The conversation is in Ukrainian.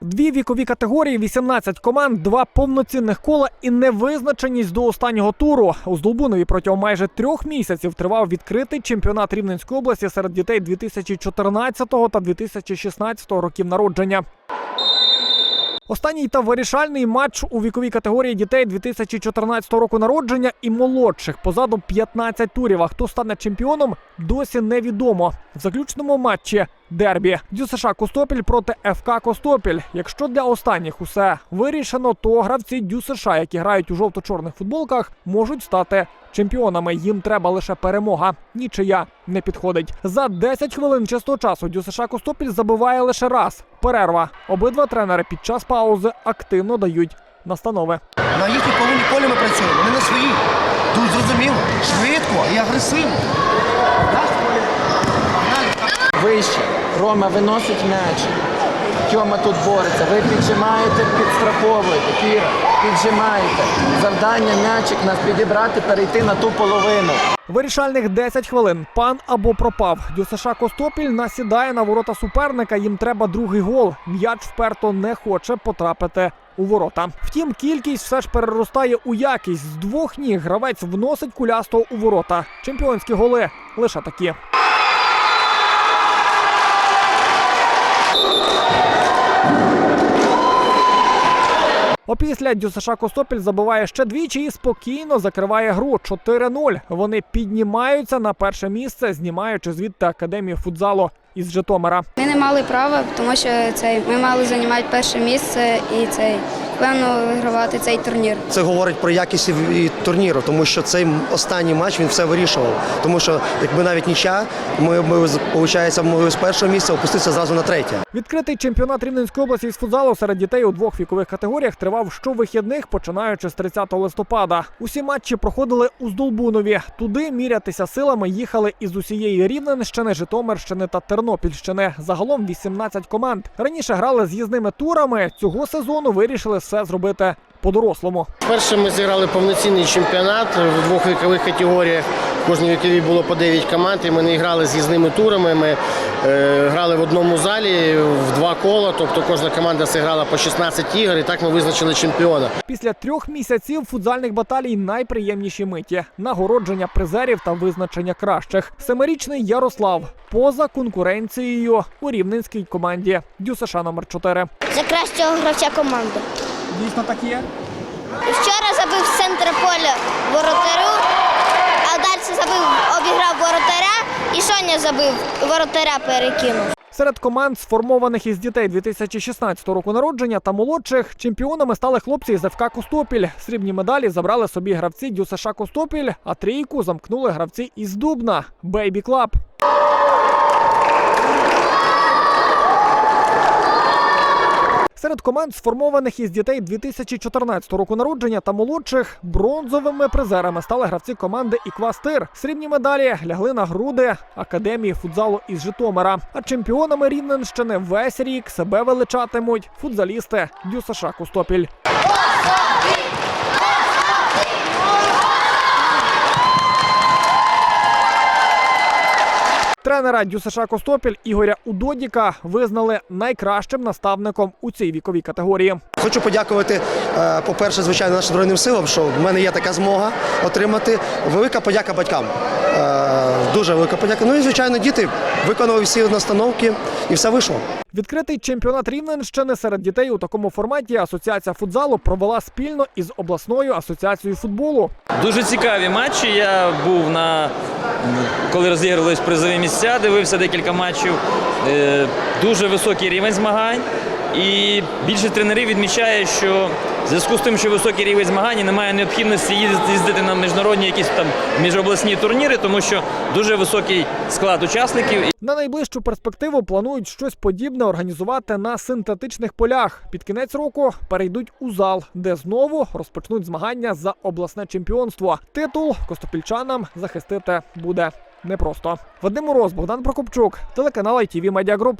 Дві вікові категорії, 18 команд, два повноцінних кола і невизначеність до останнього туру. У Здолбунові протягом майже трьох місяців тривав відкритий чемпіонат Рівненської області серед дітей 2014 та 2016 років народження. Останній та вирішальний матч у віковій категорії дітей 2014 року народження і молодших позаду 15 турів. А хто стане чемпіоном, досі невідомо. В заключному матчі дербі ДЮСШ Костопіль проти ФК Костопіль. Якщо для останніх усе вирішено, то гравці ДЮСШ, які грають у жовто-чорних футболках, можуть стати чемпіонами. Їм треба лише перемога. Нічия не підходить. За 10 хвилин чистого часу ДЮСШ Костопіль забиває лише раз. Перерва. Обидва тренери під час паузи активно дають настанови. На їхній половині поля ми працюємо, не на своїй. Тут зрозуміло, швидко і агресивно. Вище. Рома виносить м'яч. Тьома тут бореться. Ви піджимаєте, підстраховуєте. Кіра, піджимаєте. Завдання м'ячик нас підібрати, перейти на ту половину. Вирішальних 10 хвилин. Пан або пропав. ДЮСШ Костопіль насідає на ворота суперника. Їм треба другий гол. М'яч вперто не хоче потрапити у ворота. Втім, кількість все ж переростає у якість. З двох ніг гравець вносить кулясто у ворота. Чемпіонські голи лише такі. Опісля Дюсаша Костопіль забиває ще двічі і спокійно закриває гру 4-0. Вони піднімаються на перше місце, знімаючи звідти академію футзалу із Житомира. Ми не мали права, тому що цей ми мали займати перше місце і цей певно вигравати цей турнір. Це говорить про якість і- турніру, тому що цей останній матч він все вирішував. Тому що якби навіть нічя, ми, ми виходить, могли з першого місця опуститися зразу на третє. Відкритий чемпіонат Рівненської області з футзалу серед дітей у двох вікових категоріях тривав щовихідних, починаючи з 30 листопада. Усі матчі проходили у Здолбунові. Туди мірятися силами їхали із усієї Рівненщини, Житомирщини та Тернопільщини. Загалом 18 команд. Раніше грали з'їзними турами. Цього сезону вирішили все зробити по-дорослому. Перше ми зіграли повноцінний чемпіонат в двох вікових категоріях. Кожній віковій було по 9 команд, і ми не грали з'їзними турами. Ми е, грали в одному залі в два кола, тобто кожна команда зіграла по 16 ігор, і так ми визначили чемпіона. Після трьох місяців футзальних баталій найприємніші миті нагородження призерів та визначення кращих. Семирічний Ярослав поза конкуренцією у рівненській команді ДЮСШ номер 4 за кращого гравця команди. Дійсно так є. Вчора забив з центра поля воротарю, а далі забив, обіграв воротаря і Соня забив воротаря перекинув. Серед команд, сформованих із дітей 2016 року народження та молодших, чемпіонами стали хлопці із ФК Костопіль. Срібні медалі забрали собі гравці ДЮСШ Костопіль, а трійку замкнули гравці із Дубна Бейбі Клаб. Серед команд, сформованих із дітей 2014 року народження та молодших, бронзовими призерами стали гравці команди Іквастир. Срібні медалі лягли на груди академії футзалу із Житомира. А чемпіонами Рівненщини весь рік себе величатимуть футзалісти Дюсаша Костопіль. Тренера Дюсаша Костопіль Ігоря Удодіка визнали найкращим наставником у цій віковій категорії. Хочу подякувати, е, по-перше, звичайно, нашим Збройним силам, що в мене є така змога отримати. Велика подяка батькам. Е, Дуже велика подяка. Ну і звичайно, діти виконали всі настановки і все вийшло. Відкритий чемпіонат Рівненщини серед дітей у такому форматі Асоціація футзалу провела спільно із обласною асоціацією футболу. Дуже цікаві матчі. Я був на коли розігрувались призові місця, дивився декілька матчів. Е, Дуже високий рівень змагань. І більшість тренерів відмічає, що зв'язку з тим, що високий рівень змагань, немає необхідності їздити- на міжнародні якісь там міжобласні турніри, тому що дуже високий склад учасників. На найближчу перспективу планують щось подібне організувати на синтетичних полях. Під кінець року перейдуть у зал, де знову розпочнуть змагання за обласне чемпіонство. Титул костопільчанам захистити буде непросто. Вадим Мороз, Богдан Прокопчук, телеканал ITV Media Group.